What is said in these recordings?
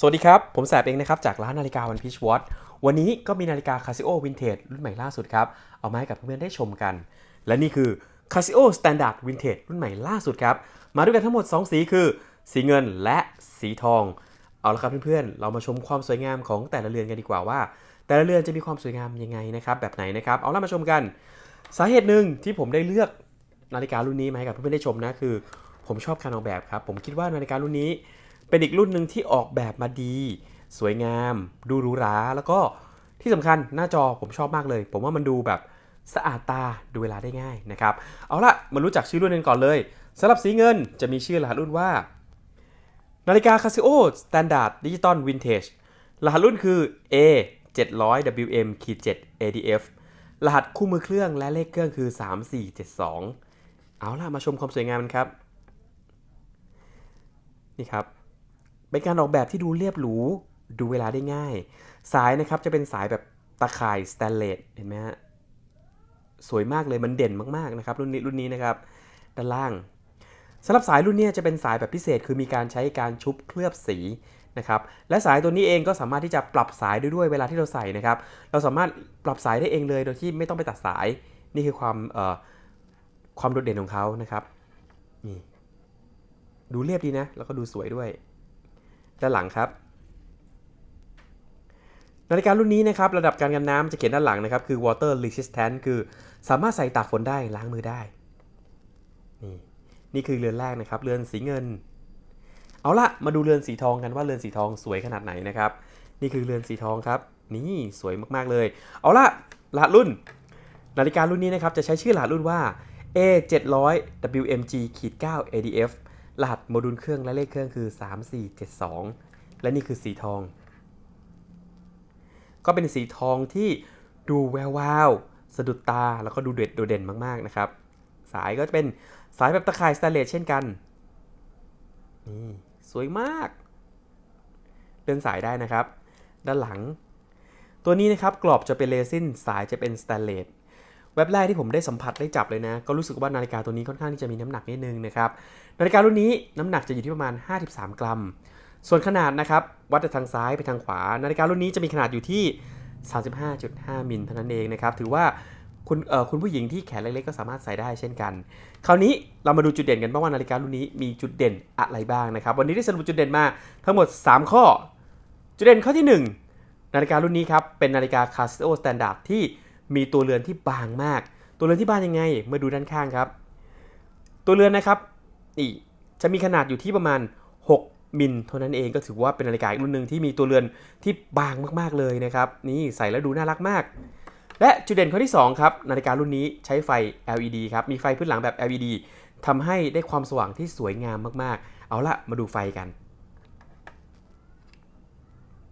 สวัสดีครับ ผมแสบเองนะครับ จากร้านนาฬิกาวันพีชวอตวันนี้ก็มีนาฬิกา Casio Vintage รุ่นใหม่ล่าสุดครับ เอามาให้กับเพื่อนๆได้ชมกัน และนี่คือ Casio Standard Vintage รุ่นใหม่ล่าสุดครับ มาด้วยกันทั้งหมด 2 สีคือ สีเงินและสีทอง เอาละครับเพื่อนๆ เรามาชมความสวยงามของแต่ละเรือนกันดีกว่าว่า แต่ละเรือนจะมีความสวยงามยังไงนะครับแบบไหนนะครับเอาละมาชมกัน สาเหตุหนึ่งที่ผมได้เลือกนาฬิการุ่นนี้มาให้กับเพื่อนๆได้ชมนะคือ ผมชอบการออกแบบครับผมคิดว่านาฬิการุ่นนี้ เป็นอีกรุ่นหนึ่งที่ออกแบบมาดี สวยงาม ดูหรูหรา แล้วก็ที่สำคัญหน้าจอผมชอบมากเลย ผมว่ามันดูแบบสะอาดตาดูเวลาได้ง่ายนะครับ เอาละมารู้จักชื่อรุ่นกันก่อนเลยสำหรับสีเงินจะมีชื่อรหัสรุ่นว่า นาฬิกา Casio Standard Digital Vintage รหัสรุ่นคือ A 700 WM 7 ADF รหัสคู่มือเครื่องและเลขเครื่องคือ 3472 เอาล่ะ มาชมความสวยงามกันครับ นี่ครับ เป็นการออกแบบที่ดูเรียบหรู ดูเวลาได้ง่าย สายนะครับจะเป็นสายแบบตะข่ายสแตนเลสเห็นไหมฮะสวยมากเลยมันเด่นมากๆนะครับรุ่นนี้รุ่นนี้นะครับด้านล่างสำหรับสายรุ่นนี้จะเป็นสายแบบพิเศษ คือมีการใช้การชุบเคลือบสีนะครับและสายตัวนี้เองก็สามารถที่จะปรับสายได้ด้วยเวลาที่เราใส่นะครับ เราสามารถปรับสายได้เองเลยโดยที่ไม่ต้องไปตัดสายนี่คือความความโดดเด่นของเขานะครับนี่ดูเรียบดีนะ แล้วก็ดูสวยด้วย ด้านหลังครับ นาฬิการุ่นนี้นะครับระดับการกันน้ำจะเขียนด้านหลังนะครับ คือ water resistant คือสามารถใส่ตากฝนได้ล้างมือได้ นี่นี่คือเรือนแรกนะครับ เรือนสีเงิน เอาละมาดูเรือนสีทองกันว่าเรือนสีทองสวยขนาดไหนนะครับ นี่คือเรือนสีทองครับ นี่สวยมากๆเลย เอาละรหัสรุ่น นาฬิการุ่นนี้นะครับจะใช้ชื่อรหัสรุ่นว่า A 700 WMG 9 ADF รหัสโมดูลเครื่องและเลขเครื่องคือ 3472 และนี่คือสีทอง ก็เป็นสีทองที่ดูแวววาวสะดุดตาแล้วก็ดูเด็ดโดดเด่นมากๆนะครับ สายก็จะเป็นสายแบบตะข่ายสแตนเลสเช่นกันนี่สวยมากเดินสายได้นะครับ ด้านหลัง ตัวนี้นะครับกรอบจะเป็นเรซินสายจะเป็นสแตนเลส เว็บแรกที่ผมได้สัมผัสได้จับเลยนะ ก็รู้สึกว่านาฬิกาตัวนี้ค่อนข้างที่จะมีน้ำหนักนิดนึงนะครับ นาฬิการุ่นนี้น้ำหนักจะอยู่ที่ประมาณ 53 กรัม ส่วนขนาดนะครับ วัดจากทางซ้ายไปทางขวา นาฬิการุ่นนี้จะมีขนาดอยู่ที่ 35.5 มิลเท่านั้นเองนะครับ ถือว่าคุณเอ่อคุณผู้หญิงที่แขนเล็กๆก็สามารถใส่ได้เช่นกัน คราวนี้เรามาดูจุดเด่นกันบ้างว่านาฬิการุ่นนี้มีจุดเด่นอะไรบ้างนะครับ วันนี้ได้สรุปจุดเด่นมาทั้งหมด 3 ข้อ จุดเด่นข้อที่ 1 นาฬิการุ่นนี้ครับเป็นนาฬิกา Casio Standard ที่ มีตัวเรือนที่บางมาก ตัวเรือนที่บางยังไงมื่อดูด้านข้างครับ ตัวเรือนนะครับนี่จะมีขนาดอยู่ที่ประมาณ 6 มิลเท่านั้นเองก็ถือว่าเป็นนาฬิกาอีกรุ่นหนึ่งที่มีตัวเรือนที่บางมากๆเลยนะครับ นี่ใส่แล้วดูน่ารักมาก และจุดเด่นข้อที่2ครับนาฬิการุ่นนี้ใช้ไฟ LED ครับมีไฟพื้นหลังแบบ LED ทำให้ได้ความสว่างที่สวยงามมากๆ เอาละมาดูไฟกัน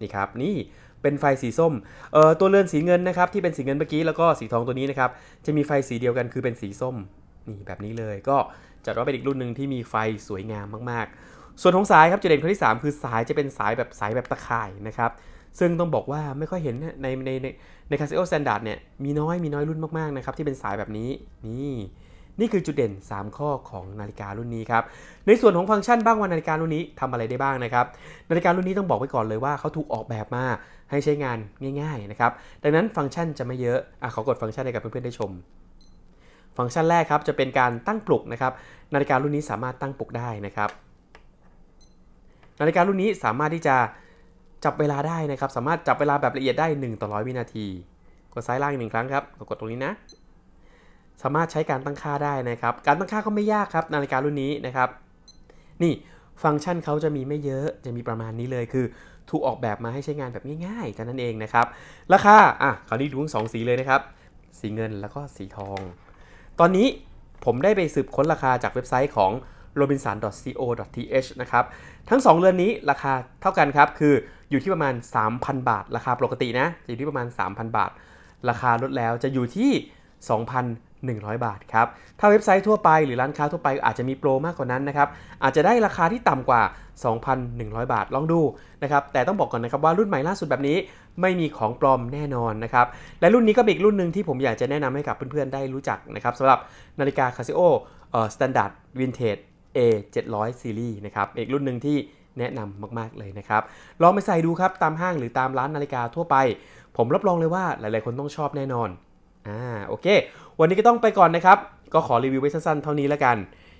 นี่ครับ นี่ เป็นไฟสีส้มเอ่อตัวเรือนสีเงินนะครับที่เป็นสีเงินเมื่อกี้แล้วก็สีทองตัวนี้นะครับจะมีไฟสีเดียวกันคือเป็นสีส้มนี่แบบนี้เลยก็จัดว่าเป็นอีกรุ่นหนึ่งที่มีไฟสวยงามมากๆ ส่วนของสายครับจุดเด่นข้อที่ 3 คือสายจะเป็นสายแบบสายแบบตะข่ายนะครับซึ่งต้องบอกว่าไม่ค่อยเห็นในในในใน Casio Standard เนี่ยมีน้อยมีน้อยรุ่นมากๆนะครับที่เป็นสายแบบนี้นี่ นี่คือจุดเด่น 3 ข้อของนาฬิการุ่นนี้ครับ ในส่วนของฟังก์ชันบ้างว่านาฬิการุ่นนี้ทำอะไรได้บ้างนะครับ นาฬิการุ่นนี้ต้องบอกไว้ก่อนเลยว่าเขาถูกออกแบบมาให้ใช้งานง่าย ๆนะครับ ดังนั้นฟังก์ชันจะไม่เยอะอะขอกดฟังก์ชันให้กับเพื่อนๆได้ชม ฟังก์ชันแรกครับจะเป็นการตั้งปลุกนะครับ นาฬิการุ่นนี้สามารถตั้งปลุกได้นะครับ นาฬิการุ่นนี้สามารถที่จะจับเวลาได้นะครับ สามารถจับเวลาแบบละเอียดได้1ต่อร้อยวินาที กดซ้ายล่างอีกหนึ่งครั้งครับ กดตรงนี้นะ สามารถใช้การตั้งค่าได้นะครับ การตั้งค่าก็ไม่ยากครับนาฬิการุ่นนี้นะครับ นี่ฟังก์ชันเขาจะมีไม่เยอะจะมีประมาณนี้เลยคือ ถูกออกแบบมาให้ใช้งานแบบง่ายๆกันนั่นเองนะครับ ราคาอะคราวนี้ดูทั้งสองสีเลยนะครับ สีเงินแล้วก็สีทอง ตอนนี้ผมได้ไปสืบค้นราคาจากเว็บไซต์ของ robinson.co.th นะครับ ทั้ง 2 เรือนนี้ราคาเท่ากันครับ คืออยู่ที่ประมาณ 3,000 บาท ราคาปกตินะจะอยู่ที่ประมาณ 3,000 บาท ราคาลดแล้วจะอยู่ที่ 100 บาทครับ ถ้าเว็บไซต์ทั่วไปหรือร้านค้าทั่วไปอาจจะมีโปรมากกว่านั้นนะครับ อาจจะได้ราคาที่ต่ำกว่า 2,100 บาทลองดูนะครับ แต่ต้องบอกก่อนนะครับว่ารุ่นใหม่ล่าสุดแบบนี้ไม่มีของปลอมแน่นอนนะครับ และรุ่นนี้ก็เป็นอีกรุ่นหนึ่งที่ผมอยากจะแนะนำให้กับเพื่อนๆได้รู้จักนะครับสำหรับนาฬิกา Casio เอ่อ Standard Vintage A 700 Series นะครับอีกรุ่นหนึ่งที่แนะนำมากๆเลยนะครับ ลองไปใส่ดูครับตามห้างหรือตามร้านนาฬิกาทั่วไป ผมรับรองเลยว่าหลายๆคนต้องชอบแน่นอน อ่าโอเค วันนี้ก็ต้องไปก่อนนะครับ ก็ขอรีวิวไว้สั้นๆ เท่านี้แล้วกัน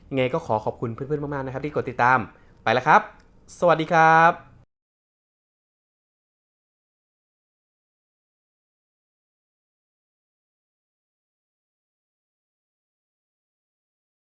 ยังไงก็ขอขอบคุณเพื่อนๆ มากๆ นะครับที่กดติดตาม ไปแล้วครับ สวัสดีครับ